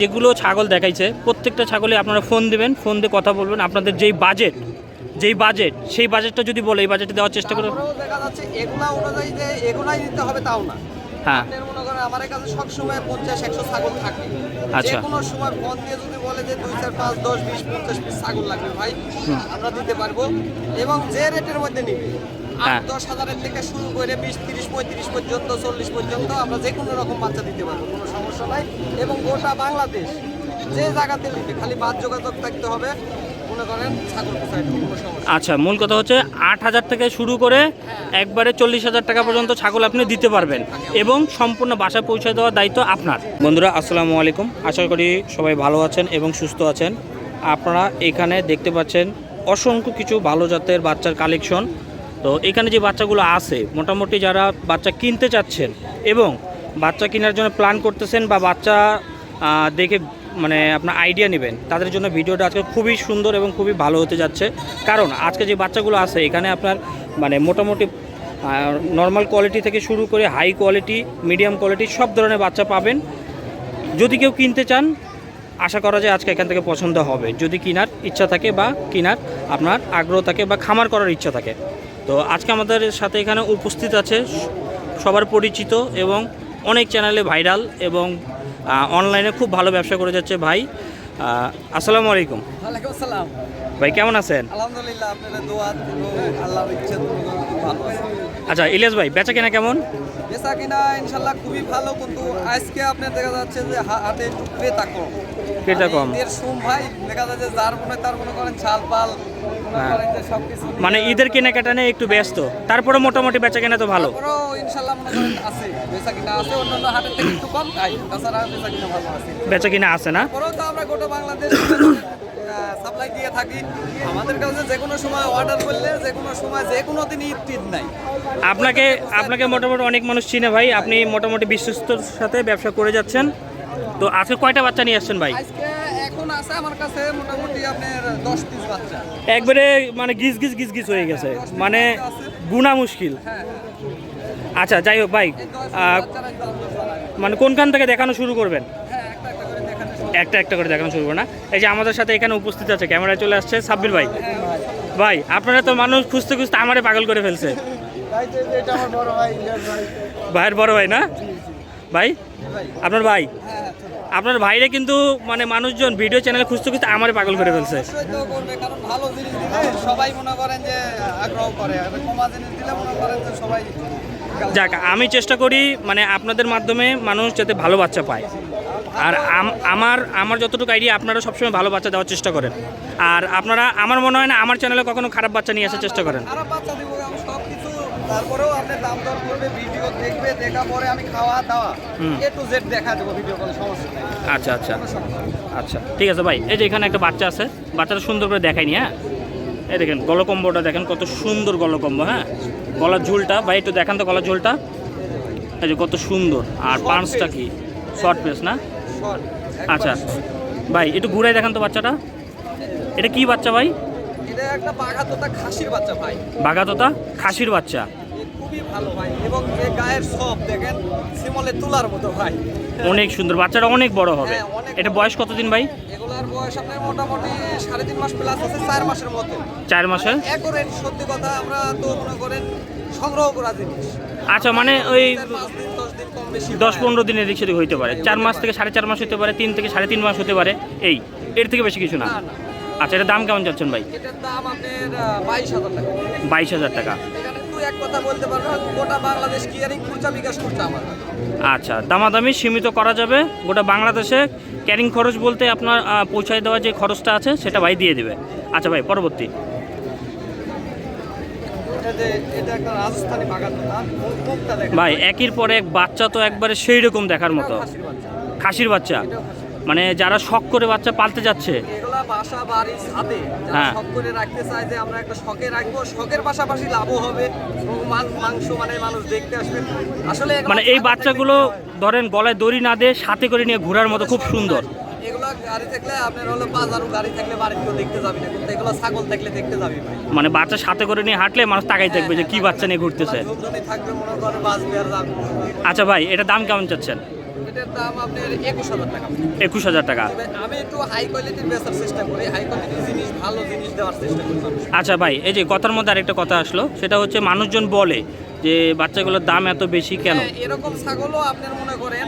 যেগুলো ছাগল দেখাইছে প্রত্যেকটা ছাগলে আপনারা ফোন দেবেন ফোন দিয়ে কথা বলবেন। আপনাদের যেই বাজেট যেই বাজেট সেই বাজেটটা যদি বলে এই বাজেটে দেওয়ার চেষ্টা করুন দেখা যাচ্ছে এগুলা অনুযায়ী যে এগুলাই দিতে হবে তাও না। হ্যাঁ। মনে করেন আমার কাছে সবসময় পঞ্চাশ একশো ছাগল থাকে। আচ্ছা। কোনো সময় ফোন দিয়ে যদি বলে যে দুই চার পাঁচ দশ বিশ পঞ্চাশ পিস ছাগল লাগবে ভাই আমরা দিতে পারব। এবং যে রেটের মধ্যে নিবে দশ হাজারের থেকে শুরু করে বিশ তিরিশ পঁয়ত্রিশ পর্যন্ত চল্লিশ পর্যন্ত আমরা যে কোনো রকম বাচ্চা দিতে পারব কোনো সমস্যা নাই। এবং গোটা বাংলাদেশ যে জায়গাতে নিবে খালি বাদ যোগাযোগ থাকতে হবে করেন ছাগল পোষায় কোনো সমস্যা আচ্ছা মূল কথা হচ্ছে আট হাজার থেকে শুরু করে একবারে চল্লিশ হাজার টাকা পর্যন্ত ছাগল আপনি দিতে পারবেন এবং সম্পূর্ণ বাসায় পৌঁছে দেওয়ার দায়িত্ব আপনার। বন্ধুরা আসসালামু আলাইকুম। আশা করি সবাই ভালো আছেন এবং সুস্থ আছেন। আপনারা এখানে দেখতে পাচ্ছেন অসংখ্য কিছু ভালো জাতের বাচ্চার কালেকশন। তো এখানে যে বাচ্চাগুলো আছে, মোটামুটি যারা বাচ্চা কিনতে চাচ্ছেন এবং বাচ্চা কেনার জন্য প্ল্যান করতেছেন বা বাচ্চা দেখে মানে আপনার আইডিয়া নেবেন, তাদের জন্য ভিডিওটা আজকে খুবই সুন্দর এবং খুবই ভালো হতে যাচ্ছে। কারণ আজকে যে বাচ্চাগুলো আছে, এখানে আপনার মানে মোটামুটি নর্মাল কোয়ালিটি থেকে শুরু করে হাই কোয়ালিটি মিডিয়াম কোয়ালিটি সব ধরনের বাচ্চা পাবেন। যদি কেউ কিনতে চান, আশা করা যায় আজকে এখান থেকে পছন্দ হবে। যদি কেনার ইচ্ছা থাকে বা কেনার আপনার আগ্রহ থাকে বা খামার করার ইচ্ছা থাকে। তো আজকে আমাদের সাথে এখানে উপস্থিত আছে সবার পরিচিত এবং অনেক চ্যানেলে ভাইরাল এবং অনলাইনে খুব ভালো ব্যবসা করে যাচ্ছে ভাই। আসসালামু আলাইকুম। আসসালাম। ভাই কেমন আছেন? আলহামদুলিল্লাহ আপনাদের দোয়া এবং ভালো আচ্ছা ইলিয়াস ভাই বেচা কেনা কেমন? বেচা কিনা ইনশাল্লাহ খুবই ভালো কিন্তু আজকে আপনার দেখা যাচ্ছে যে হা- হাটে একটু ক্রেতা কম। ক্রেতা কম। আর সোম ভাই দেখা যাচ্ছে যার মনে তার মনে করেন ছাল পাল মনে হ্যাঁ। মানে ঈদের কেনাকাটা নিয়ে একটু ব্যস্ত। তারপরে মোটামুটি বেচা কেনা তো ভালো। বেচা কিনা আছে। না? তারপরেও তো আমরা গোটা বাংলাদেশ সাপ্লাই দিয়ে থাকি। আমাদের কাছে যে কোনো সময় অর্ডার করলে যে কোনো সময় যে কোনো দিন ঈদ নাই। আপনাকে আপনাকে মোটামুটি অনেক মানুষ চিনে ভাই। আপনি মোটামুটি বিশ্বস্তর সাথে ব্যবসা করে যাচ্ছেন। তো আজকে কয়টা বাচ্চা নিয়ে আসছেন ভাই? আজকে আছে আমার কাছে মোটামুটি আপনার দশ পিস বাচ্চা। একবারে মানে গিজ গিজ গিজ গিজ হয়ে গেছে। মানে গুণা মুশকিল। হ্যাঁ আচ্ছা যাই হোক ভাই। মানে কোনখান থেকে দেখানো শুরু করবেন? হ্যাঁ একটা একটা করে দেখাতে শুরু একটা একটা করে দেখানো শুরু করবেন না। এই যে আমাদের সাথে এখানে উপস্থিত আছে ক্যামেরায় চলে আসছে সাব্বির ভাই। হ্যাঁ ভাই আপনারা তো মানুষ খুঁজতে খুঁজতে আমারে পাগল করে ফেলছে। ভাই তো বড় ভাই ভাইয়ের বড় ভাই না? ভাই আপনার ভাই? হ্যাঁ হ্যাঁ। আপনার ভাইরে কিন্তু মানে মানুষজন ভিডিও চ্যানেলে খুঁজতে খুঁজতে আমারে পাগল করে ফেলছে। অবশ্যই তো করবে কারণ ভালো জিনিস দিলে সবাই মনে করেন যে আগ্রহ করে কমা জিনিস দিলে মনে করেন যে সবাই যাক আমি চেষ্টা করি মানে আপনাদের মাধ্যমে মানুষ যাতে ভালো বাচ্চা পায়। আর আমার আমার যতটুকু আইডিয়া আপনারা সবসময় ভালো বাচ্চা দেওয়ার চেষ্টা করেন। আর আপনারা আমার মনে হয় না আমার চ্যানেলে কখনো খারাপ বাচ্চা নিয়ে আসার চেষ্টা করেন। তারপরেও আপনি দাম দর করবে ভিডিও দেখবে দেখা পরে আমি খাওয়া দাওয়া এ টু জেড দেখা দেবো ভিডিও কলে সমস্যা নেই। আচ্ছা আচ্ছা। আচ্ছা ঠিক আছে ভাই। এই যে এখানে একটা বাচ্চা আছে বাচ্চাটা সুন্দর করে দেখায়নি হ্যাঁ? এই দেখেন গলকম্বটা দেখেন কত সুন্দর গলকম্ব হ্যাঁ? গলার ঝুলটা ভাই একটু দেখান তো গলার ঝুলটা। এই যে কত সুন্দর। আর পাঁচটা কি? শর্ট পেস না? আচ্ছা। ভাই একটু ঘুরাই দেখান তো বাচ্চাটা। এটা কি বাচ্চা ভাই? এটা একটা বাঘা তোতা খাসির বাচ্চা ভাই। বাগাতোতা খাসির বাচ্চা। খুবই ভালো ভাই। এবং এ গায়ের সব দেখেন সিমলে তুলার মতো ভাই। অনেক সুন্দর বাচ্চাটা অনেক বড় হবে। হ্যাঁ, এটা। বয়স কতদিন ভাই? এগুলার বয়স আপনার মোটামুটি সাড়ে তিন মাস প্লাস আছে চার মাসের মতো চার মাসে একরেট সত্যি কথা আমরা তো মনে করেন সংগ্রহ করা জিনিস। আচ্ছা মানে ওই দশ পনেরো দিনের দিক সেদিক হইতে পারে। চার মাস থেকে সাড়ে চার মাস হতে পারে তিন থেকে সাড়ে তিন মাস হতে পারে এই। এর থেকে বেশি কিছু না? আচ্ছা এটা দাম কেমন যাচ্ছেন ভাই? এটার দাম আপনার বাইশ হাজার টাকা। বাইশ হাজার টাকা। এক কথা বলতে পারব গোটা বাংলাদেশ কিয়ারিং খুরচা বিকাশ করছে আমার। আচ্ছা দামাদামি সীমিত করা যাবে গোটা বাংলাদেশে ক্যারিং খরচ বলতে আপনার পৌঁছায় দেওয়ার যে খরচটা আছে সেটা ভাই দিয়ে দেবে। আচ্ছা ভাই পরবর্তী। ভাই একের পর এক বাচ্চা তো একবারে সেই রকম দেখার মতো। খাসির বাচ্চা। মানে যারা শখ করে বাচ্চা পালতে যাচ্ছে বাসা বাড়ি ছাদে হ্যাঁ। শখ করে রাখতে চায় যে আমরা একটা শখে রাখব শখের পাশাপাশি লাভও হবে এবং মান- মাংস মানে মানুষ দেখতে আসবে আসলে এগুলা মানে এই বাচ্চাগুলো ধরেন গলায় দড়ি না দিয়ে সাথে করে নিয়ে ঘোরার মতো খুব সুন্দর এগুলা গাড়ি থাকলে আপনার হলো বাজারও গাড়ি থাকলে বাড়িতে কেউ দেখতে যাবি না কিন্তু এগুলো ছাগল থাকলে দেখতে যাবি ভাই মানে বাচ্চা সাথে করে নিয়ে হাঁটলে মানুষ তাকাই দেখবে যে কি বাচ্চা নিয়ে ঘুরতেছে থাকবে মনে করে বাঁচবে আর যাবে আচ্ছা ভাই এটা দাম কেমন চাচ্ছেন এটার দাম আপনার একুশ হাজার টাকা। একুশ হাজার টাকা। আমি একটু হাই কোয়ালিটির বেচার চেষ্টা করি হাই কোয়ালিটির জিনিস ভালো জিনিস দেওয়ার চেষ্টা করি আচ্ছা ভাই এই যে কথার মধ্যে আরেকটা কথা আসলো সেটা হচ্ছে মানুষজন বলে যে বাচ্চাগুলোর দাম এত বেশি কেন? হ্যাঁ, এরকম ছাগলও আপনার মনে করেন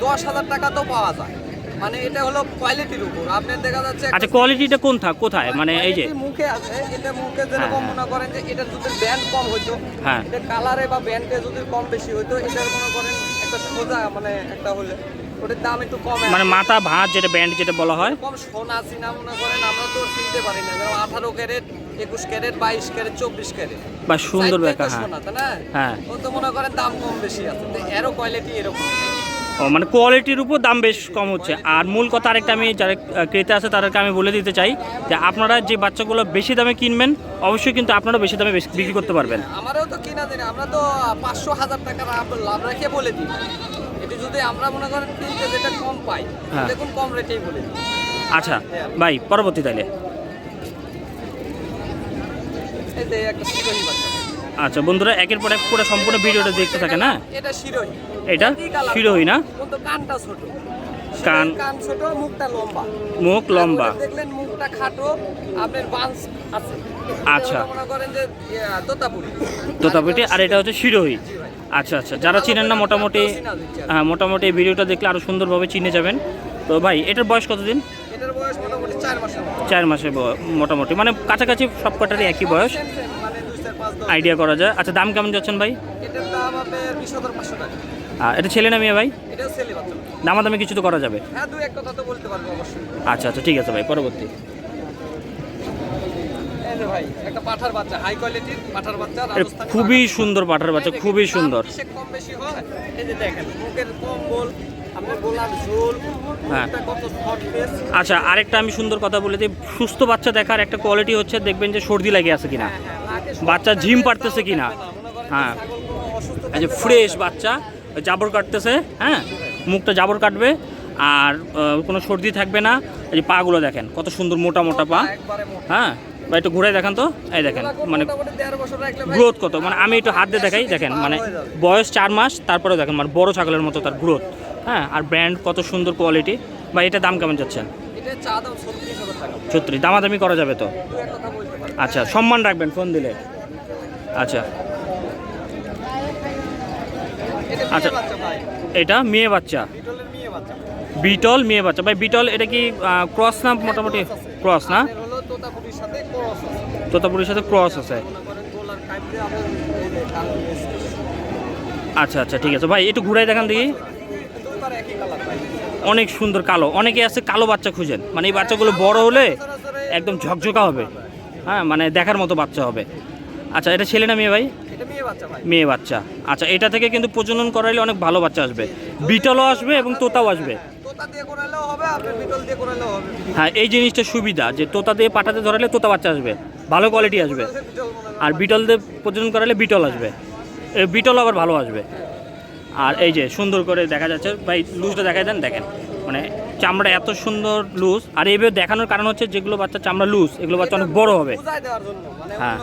দশ হাজার টাকা তো পাওয়া যায়। মানে এটা হলো কোয়ালিটির উপর। আপনার দেখা যাচ্ছে আচ্ছা কোয়ালিটিটা কোন থা কোথায়? মানে এই যে মুখে আছে এটা মুখে যেরকম হ্যাঁ, মনে করেন যে এটা যদি ব্যান্ড কম হইতো হ্যাঁ। এটা কালারে বা ব্যান্ডে যদি কম বেশি হইতো এটার মনে করেন একটা সোজা মানে একটা হলে। ওটার দাম একটু কম মানে মাথা ভাঁজ যেটা ব্যান্ড যেটা বলা হয়। কম সোনা চিনা মনে করেন আমরা তো চিনতে পারি না। যেমন আঠারো ক্যারেট একুশ ক্যারেট বাইশ ক্যারেট চব্বিশ ক্যারেট। বা সুন্দর ব্যাখ্যা হ্যাঁ। হ্যাঁ। ও তো মনে করেন দাম কম বেশি আছে। এরও কোয়ালিটি এরকম। ও মানে কোয়ালিটির উপর দাম বেশ কম হচ্ছে। আর মূল কথা আরেকটা আমি যারা ক্রেতা আছে তাদেরকে আমি বলে দিতে চাই যে আপনারা যে বাচ্চাগুলো বেশি দামে কিনবেন অবশ্যই কিন্তু আপনারা বেশি দামে বেশ- বিক্রি করতে পারবেন। আমারও তো কিনা দিন আমরা তো পাঁচশো হাজার টাকা লাভ লাভ রেখে বলে দিই। এটি যদি আমরা মনে করেন কিনতে যেটা কম পাই হ্যাঁ। দেখুন কম রেটেই বলে দিই। আচ্ছা ভাই পরবর্তী তাইলে। এই যে একটা আচ্ছা বন্ধুরা একের পর এক পুরো সম্পূর্ণ ভিডিওটা দেখতে থাকে না এটা শিরোহী। এটা। শিরোহী না? কানটা ছোট। কান- কান ছোট মুখটা লম্বা। মুখ লম্বা। দেখলেন মুখটা খাটো আপনার বান্স আছে। আচ্ছা। মনে করেন যে ইয়া, তোতাপুরি। আর এটা হচ্ছে শিরোহী। আচ্ছা আচ্ছা যারা চিনেন না মোটামুটি হ্যাঁ মোটামুটি এই ভিডিওটা দেখলে আরও সুন্দরভাবে চিনে যাবেন। তো ভাই এটার বয়স কতদিন? এটার বয়স মোটামুটি চার মাসের মতো। চার মাসের মোটামুটি মানে কাছাকাছি সব কটারই একই বয়স। আইডিয়া করা যায়। আচ্ছা দাম কেমন যাচ্ছেন ভাই? দাম এটা ছেলে না মেয়ে ভাই? বাচ্চা। দামাদামি কিছু তো করা যাবে। হ্যাঁ দু এক কথা তো বলতে পারব অবশ্যই। আচ্ছা আচ্ছা ঠিক আছে ভাই পরবর্তী। খুবই সুন্দর পাঠার বাচ্চা খুবই সুন্দর। হয়? আচ্ছা আরেকটা আমি সুন্দর কথা বলে দিই সুস্থ বাচ্চা দেখার একটা কোয়ালিটি হচ্ছে দেখবেন যে সর্দি লাগে আছে কিনা। হ্যাঁ, বাচ্চা ঝিম কি না হ্যাঁ। এই যে ফ্রেশ বাচ্চা জাবর কাটতেছে হ্যাঁ? মুখটা জাবর কাটবে আর কোনো সর্দি থাকবে না। এই যে পাগুলো দেখেন কত সুন্দর মোটা মোটা পা। হ্যাঁ? বা একটু ঘুরে দেখেন তো। এই দেখেন মানে গ্রোথ কত? মানে আমি একটু হাত দিয়ে দেখাই দেখেন মানে বয়স চার মাস তারপরে দেখেন মানে বড় ছাগলের মতো তার গ্রোথ হ্যাঁ? আর ব্র্যান্ড কত সুন্দর কোয়ালিটি বা এটা দাম কেমন যাচ্ছেন টাকা। ছত্রিশ দামাদামি করা যাবে তো? আচ্ছা সম্মান রাখবেন, ফোন দিলে। আচ্ছা। আচ্ছা। এটা মেয়ে বাচ্চা। বিটল মেয়ে বাচ্চা। ভাই, বিটল, এটা কি ক্রস না মোটামুটি? ক্রস না? তোতাপুরির সাথে ক্রস আছে। আচ্ছা আচ্ছা ঠিক আছে। ভাই, একটু ঘুরাই দেখান দেখি। অনেক সুন্দর কালো। অনেকে আছে কালো বাচ্চা খুঁজেন। মানে এই বাচ্চাগুলো বড় হলে একদম ঝকঝকা হবে। হ্যাঁ মানে দেখার মতো বাচ্চা হবে। আচ্ছা এটা ছেলে না মেয়ে ভাই? মেয়ে বাচ্চা আচ্ছা এটা থেকে কিন্তু প্রজনন করাইলে অনেক ভালো বাচ্চা আসবে। বিটলও আসবে এবং তোতাও আসবে। হ্যাঁ এই জিনিসটা সুবিধা যে তোতা দিয়ে পাঠাতে ধরালে তোতা বাচ্চা আসবে। ভালো কোয়ালিটি আসবে। আর বিটল দিয়ে প্রজনন করালে বিটল আসবে। বিটল আবার ভালো আসবে। আর এই যে সুন্দর করে দেখা যাচ্ছে। ভাই লুজটা দেখাই দেন দেখেন। মানে চামড়া এত সুন্দর লুজ আর এইভাবে দেখানোর কারণ হচ্ছে যেগুলো বাচ্চা চামড়া লুজ এগুলো বাচ্চা অনেক বড় হবে। মানে হ্যাঁ।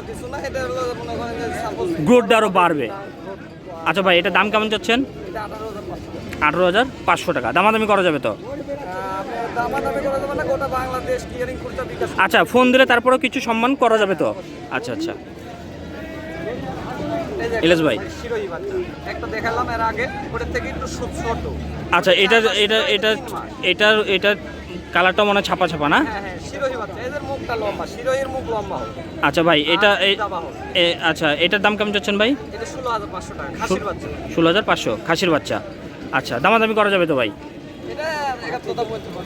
মনে গ্রোথটা আরও বাড়বে। আচ্ছা ভাই এটা দাম কেমন চাচ্ছেন? আঠারো হাজার পাঁচশো টাকা। দামাদামি করা যাবে তো? আচ্ছা ফোন দিলে তারপরেও কিছু সম্মান করা যাবে তো? আচ্ছা আচ্ছা। ইলিশ ভাই। বাচ্চা। একটা দেখালাম এর আগে ওটার থেকে একটু ছোট। আচ্ছা এটা এটা এটা এটার এটার কালারটা মনে ছাপা ছাপা না? হ্যাঁ হ্যাঁ আচ্ছা ভাই এটা আচ্ছা এটার দাম কেমন চাচ্ছেন ভাই? ষোলো হাজার পাঁচশো খাসির বাচ্চা। আচ্ছা দামাদামি করা যাবে তো ভাই? এটা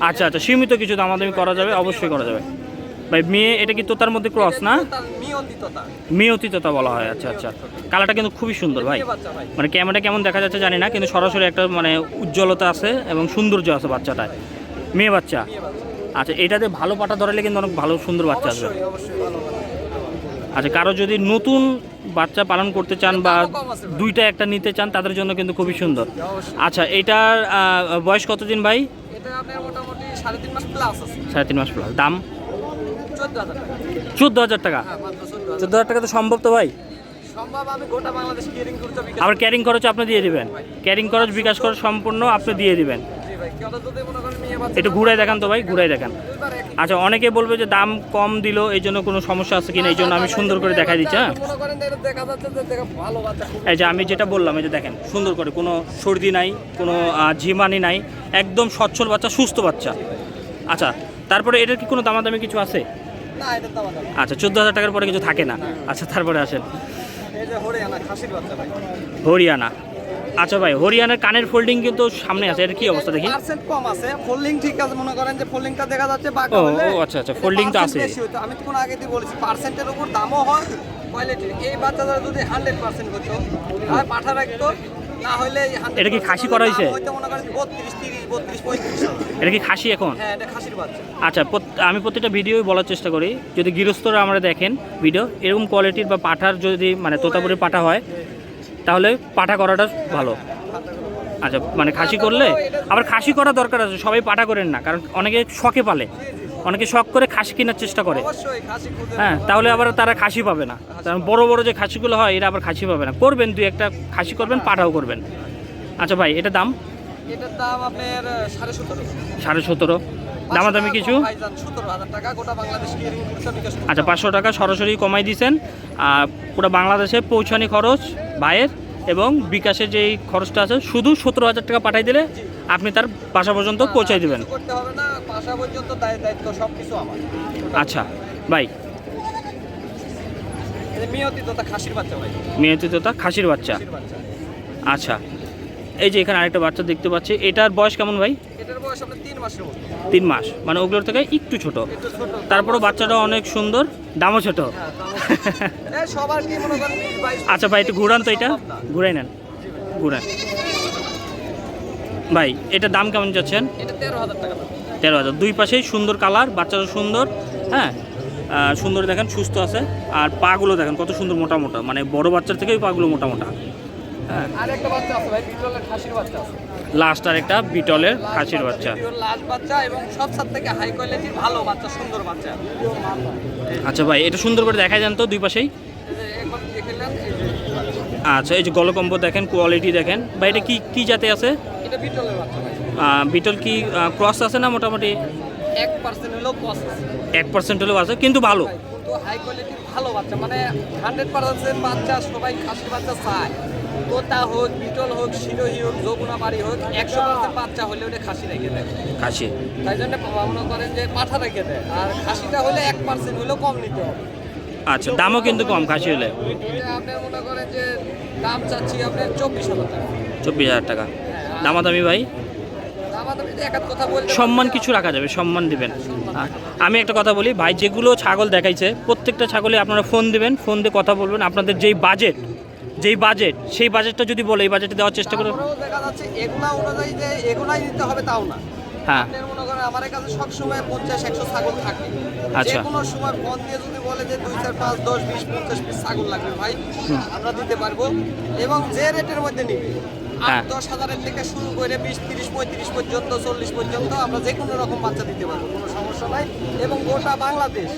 আচ্ছা আচ্ছা সীমিত কিছু দামাদামি করা যাবে অবশ্যই করা যাবে। ভাই মেয়ে এটা কি তোতার মধ্যে ক্রস না? নিয়ন্ত্রিততা মেয়তি তোতা। বলা হয় আচ্ছা আচ্ছা। কালারটা কিন্তু খুবই সুন্দর ভাই। মেয়ে মানে ক্যামেরা কেমন দেখা যাচ্ছে জানি না কিন্তু সরাসরি একটা মানে উজ্জ্বলতা আছে এবং সৌন্দর্য আছে বাচ্চাটায়। মেয়ে বাচ্চা? আচ্ছা এটাতে ভালো পাটা ধরালে কিন্তু অনেক ভালো সুন্দর বাচ্চা আসবে। আচ্ছা কারও যদি নতুন বাচ্চা পালন করতে চান বা। দুইটা একটা নিতে চান তাদের জন্য কিন্তু খুবই সুন্দর। আচ্ছা এটার বয়স কতদিন ভাই? সাড়ে তিন মাস প্লাস দাম? চোদ্দ হাজার টাকা। চোদ্দ হাজার টাকা? হ্যাঁ চোদ্দ হাজার। টাকা তো সম্ভব তো ভাই? আবার ক্যারিং খরচ আপনি দিয়ে দিবেন। ক্যারিং খরচ বিকাশ খরচ সম্পূর্ণ আপনি দিয়ে দিবেন। একটু ঘুরাই দেখান তো ভাই ঘুরাই দেখান। আচ্ছা অনেকে বলবে যে দাম কম দিল এই জন্য কোনো সমস্যা আছে কিনা এই জন্য আমি সুন্দর করে দেখাই দিচ্ছি হ্যাঁ? এই যে আমি যেটা বললাম এই যে দেখেন সুন্দর করে কোনো সর্দি নাই কোনো ঝিমানি নাই একদম সচ্ছল বাচ্চা সুস্থ বাচ্চা। আচ্ছা তারপরে এটার কি কোনো দামাদামি কিছু আছে? আচ্ছা চোদ্দ হাজার টাকার পরে কিছু থাকে না। আচ্ছা তারপরে আসেন। হরিয়ানা আচ্ছা ভাই হরিয়ানার কানের ফোল্ডিং কিন্তু সামনে আছে এর কি অবস্থা দেখি? পার্সেন্ট কম আছে ফোল্ডিং ঠিক আছে মনে করেন যে ফোল্ডিংটা দেখা যাচ্ছে বাকি ও, হলে ও, আচ্ছা, আচ্ছা, folding তো আছে। আমি তো কোনো আগে দিয়ে বলেছি পার্সেন্টের উপর দামও হয় কোয়ালিটি এই বাচ্চাটা যদি হান্ড্রেড পার্সেন্ট করতো তাহলে পাঠা রাখতো 100% এটা কি খাসি করা হয়েছে? এটা কি খাসি এখন? হ্যাঁ আচ্ছা আমি প্রত্যেকটা ভিডিওই বলার চেষ্টা করি। যদি গৃহস্থরা আমরা দেখেন ভিডিও এরকম কোয়ালিটির বা পাঠার যদি মানে তোতাপুরি পাঠা হয় তাহলে পাঠা করাটা ভালো। আচ্ছা মানে খাসি করলে আবার খাসি করা দরকার আছে সবাই পাঠা করেন না কারণ অনেকে শখে পালে। অনেকে শখ করে খাসি কেনার চেষ্টা করে। হ্যাঁ তাহলে আবার তারা খাসি পাবে না। কারণ বড় বড় যে খাসিগুলো হয় এটা আবার খাসি পাবে না। করবেন দুই একটা খাসি করবেন পাঠাও করবেন। আচ্ছা ভাই এটা দাম? এটার দাম আপনার সাড়ে সতেরো। সাড়ে সতেরো। দামাদামি কিছু? আচ্ছা পাঁচশো টাকা সরাসরি কমাই দিয়েছেন আর পুরো বাংলাদেশে পৌঁছানি খরচ ভাইয়ের? এবং বিকাশের যেই খরচটা আছে শুধু সতেরো হাজার টাকা পাঠাই দিলে আপনি তার বাসা পর্যন্ত পৌঁছাই দেবেন। আচ্ছা ভাই। মেয়তি তোতা খাসির বাচ্চা। আচ্ছা এই যে এখানে আরেকটা বাচ্চা দেখতে পাচ্ছি এটার বয়স কেমন ভাই? এটার বয়স আপনার তিন মাসের মতো। তিন মাস। মানে ওগুলোর থেকে একটু ছোট। তারপরও বাচ্চাটা অনেক সুন্দর দামও ছোট। হ্যাঁ, দামও- এই সবার কি মনে করেন আচ্ছা ভাই একটু ঘুরান তো এটা। ঘুরাই নেন। ঘুরান। ভাই এটা দাম কেমন যাচ্ছেন? এটা তেরো হাজার টাকা তেরো হাজার। দুই পাশেই সুন্দর কালার বাচ্চারা সুন্দর হ্যাঁ? সুন্দর দেখেন সুস্থ আছে। আর পাগুলো দেখেন কত সুন্দর মোটা মোটা। মানে বড় বাচ্চার থেকেই পাগুলো মোটা মোটা। হ্যাঁ। আর একটা বাচ্চা আছে ভাই খাসির বাচ্চা আছে। লাস্ট আর একটা বিটলের খাসির বাচ্চা। লাস্ট বাচ্চা এবং সব সার থেকে হাই কোয়ালিটির ভালো বাচ্চা সুন্দর বাচ্চা। আচ্ছা ভাই এটা সুন্দর করে দেখা যান তো দুই পাশেই। আচ্ছা এই যে গলকম্ব দেখেন কোয়ালিটি দেখেন। বা এটা কি কি জাতে আছে? ভাই। বিটল কি ক্রস আছে না মোটামুটি? এক পার্সেন্ট হলেও আছে। কিন্তু ভালো। হাই কোয়ালিটির ভালো বাচ্চা মানে হান্ড্রেড পার্সেন্ট বাচ্চা সবাই খাসির বাচ্চা চায়। তোতা হোক বিটল হোক শিরোহী হোক যমুনা বাড়ি হোক একশো পার্সেন্ট বাচ্চা হলে ওটা খাসি রেখে দেয়। খাসি। তাই জন্য মনে করেন যে পাঠা রেখে দেয়। আর খাসিটা হলে এক পার্সেন্ট হলেও কম নিতে হবে। আচ্ছা দামও কিন্তু কম খাসি হলে। এটা আপনার মনে করেন যে দাম চাচ্ছি আপনার চব্বিশ হাজার টাকা। চব্বিশ হাজার টাকা। দামাদামি ভাই? সম্মান কিছু রাখা যাবে সম্মান দিবেন। আর আমি একটা কথা বলি ভাই যেগুলো ছাগল দেখাইছে প্রত্যেকটা ছাগলে আপনারা ফোন দিবেন ফোন দিয়ে কথা বলবেন। আপনাদের যেই বাজেট যেই বাজেট সেই বাজেটটা যদি বলে এই বাজেটে দেওয়ার চেষ্টা তারপরেও দেখা যাচ্ছে এগুলা অনুযায়ী যে এগুলাই দিতে হবে তাও না। হ্যাঁ। মনে করেন আমার কাছে সবসময় পঞ্চাশ একশো ছাগল থাকে। আচ্ছা। যে কোনো সময় ফোন দিয়ে যদি বলে যে দুই চার পাঁচ দশ বিশ পঞ্চাশ পিস ছাগল লাগবে ভাই আমরা দিতে পারব। এবং যে রেটের মধ্যে নিবে হ্যাঁ। আট দশ হাজারের থেকে শুরু করে বিশ তিরিশ পঁয়ত্রিশ পর্যন্ত চল্লিশ পর্যন্ত আমরা যে কোনো রকম বাচ্চা দিতে পারব কোনো সমস্যা নাই। এবং গোটা বাংলাদেশ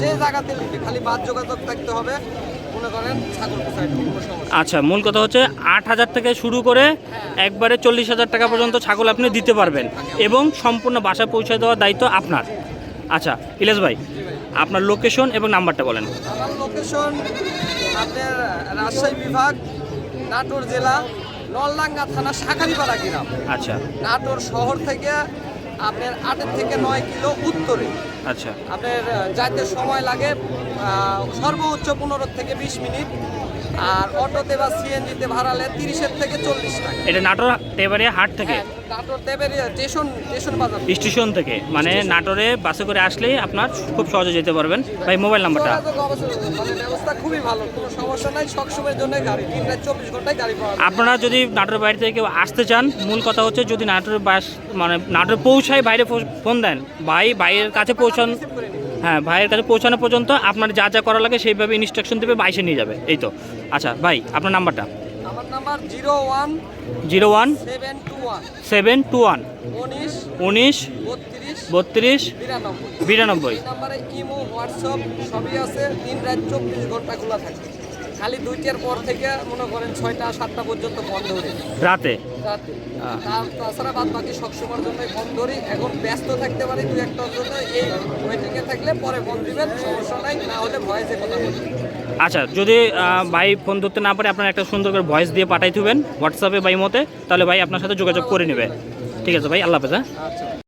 যে জায়গাতে নিবে খালি বাদ যোগাযোগ থাকতে হবে। মনে করেন ছাগল পোষায় কোনো সমস্যা আচ্ছা মূল কথা হচ্ছে আট হাজার থেকে শুরু করে একবারে চল্লিশ হাজার টাকা পর্যন্ত ছাগল আপনি দিতে পারবেন এবং সম্পূর্ণ বাসায় পৌঁছে দেওয়ার দায়িত্ব আপনার। আচ্ছা ইলেশ ভাই আপনার লোকেশন এবং নাম্বারটা বলেন। আমার লোকেশন আপনার রাজশাহী বিভাগ নাটোর জেলা নলডাঙ্গা থানা শাখারিপাড়া গ্রাম। আচ্ছা। নাটোর শহর থেকে আপনার আটের থেকে নয় কিলো উত্তরে। আচ্ছা। আপনার যাইতে সময় লাগে সর্বোচ্চ পনেরো থেকে বিশ মিনিট। আর অটোতে বা সিএনজিতে ভাড়ালে তিরিশের থেকে চল্লিশ টাকা। এটা নাটোর তেবারিয়া হাট থেকে? হ্যাঁ, নাটোর দেবের স্টেশন স্টেশন বাজার। স্টেশন থেকে। মানে নাটোরে বাসে করে আসলেই আপনার খুব সহজে যেতে পারবেন। ভাই মোবাইল নাম্বারটা? মানে ব্যবস্থা খুবই ভালো কোনো সমস্যা নাই। সবসময়ের জন্য গাড়ি তিন রাত চব্বিশ ঘন্টায় গাড়ি পাওয়া আপনারা যদি নাটোরের বাইরে থেকে কেউ আসতে চান মূল কথা হচ্ছে যদি নাটোরের বাস মানে নাটোরে পৌঁছায় বাইরে ফোন দেন। ভাই বাইরের কাছে পৌঁছান। হ্যাঁ ভাইয়ের কাছে পৌঁছানো পর্যন্ত আপনার যা যা করা লাগে সেইভাবে ইনস্ট্রাকশন দেবে বাইশে নিয়ে যাবে এই তো। আচ্ছা ভাই আপনার নাম্বারটা? আমার number zero one zero one seven two one উনিশ বত্রিশ বিরানব্বই ইমো হোয়াটসঅ্যাপ সবই আছে। দিন রাত চব্বিশ ঘণ্টা খোলা থাকে খালি দুইটার পর থেকে মনে করেন ছয়টা সাতটা পর্যন্ত ফোন ধরি রাতে? রাতে। তাছাড়া বাদ বাকি সবসময়ের জন্যই ফোন ধরি। এখন ব্যস্ত থাকতে পারি দু একটার জন্য এই ওয়েটিংয়ে থাকলে পরে ফোন দিবেন সমস্যা নাই না হলে ভয়েসে কথা বলবেন। আচ্ছা যদি ভাই ফোন ধরতে না পারে আপনার একটা সুন্দর করে ভয়েস দিয়ে পাঠাই দেবেন হোয়াটসঅ্যাপে ভাই মতে তাহলে ভাই আপনার সাথে যোগাযোগ করে নেবে। ঠিক আছে ভাই আল্লাহ হাফেজ হ্যাঁ? আচ্ছা।